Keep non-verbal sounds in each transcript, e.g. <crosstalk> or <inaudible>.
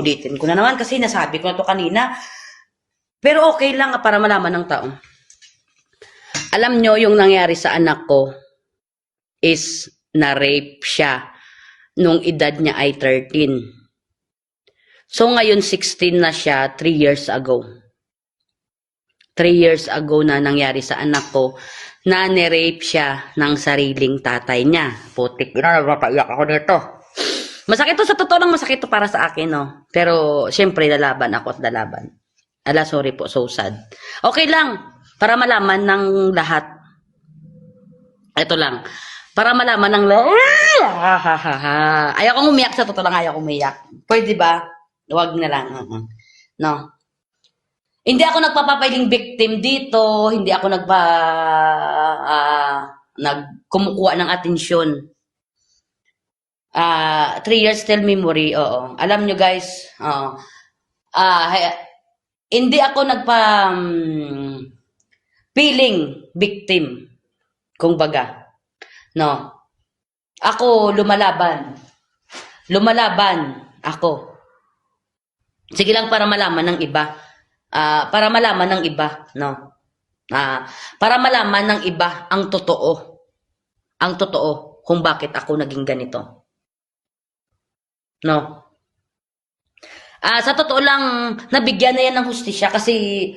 ulitin ko na naman kasi nasabi ko na to kanina. Pero okay lang para malaman ng tao. Alam nyo, yung nangyari sa anak ko is na-rape siya nung edad niya ay 13. So ngayon 16 na siya 3 years ago. 3 years ago na nangyari sa anak ko na ni-rape siya ng sariling tatay niya. Putik na, napaiyak ako nito. Masakit to sa totoo lang, masakit to para sa akin, no? Pero, syempre, lalaban ako at lalaban. Ala, sorry po, so sad. Okay lang, para malaman ng lahat. Ito lang, para malaman ng lahat. <laughs> Ayaw umiyak, sa totoo lang ayaw kong umiyak. Pwede ba? Huwag na lang. No? Hindi ako nagpapapiling victim dito, hindi ako nagpa ah, nagkumukuha ng atensyon. Ah, three years till memory, oo. Alam nyo guys, oo. Hay- hindi ako nagpa mm, feeling victim, kung baga. No. Ako lumalaban. Lumalaban ako. Sige lang para malaman ng iba. Ah, para malaman ng iba, no. Ah, para malaman ng iba ang totoo. Ang totoo kung bakit ako naging ganito. No. Ah, sa totoo lang, nabigyan na yan ng hustisya kasi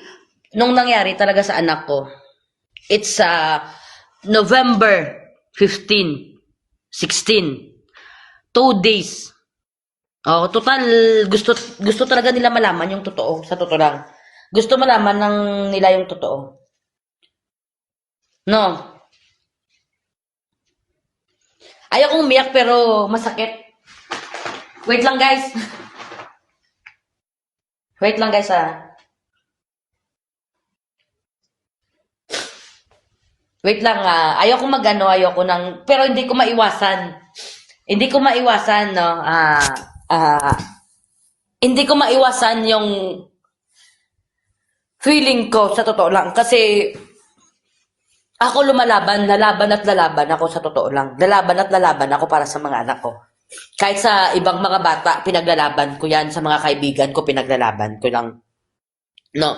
nung nangyari talaga sa anak ko, it's uh, November 15, 16. Two days. Oh, total, gusto, gusto talaga nila malaman yung totoo, sa totoo lang. Gusto malaman ng nila yung totoo. No. Ayaw kong umiyak pero masakit. Wait lang guys. Wait lang guys ah. Wait lang ah. Ayaw ko magano, ayaw ko nang pero hindi ko maiwasan. Hindi ko maiwasan no. Ah ah hindi ko maiwasan yung feeling ko sa totoo lang kasi ako lumalaban, lalaban at lalaban ako sa totoo lang. Lalaban at lalaban ako para sa mga anak ko. Kahit sa ibang mga bata, pinaglalaban ko yan. Sa mga kaibigan ko, pinaglalaban ko lang. No.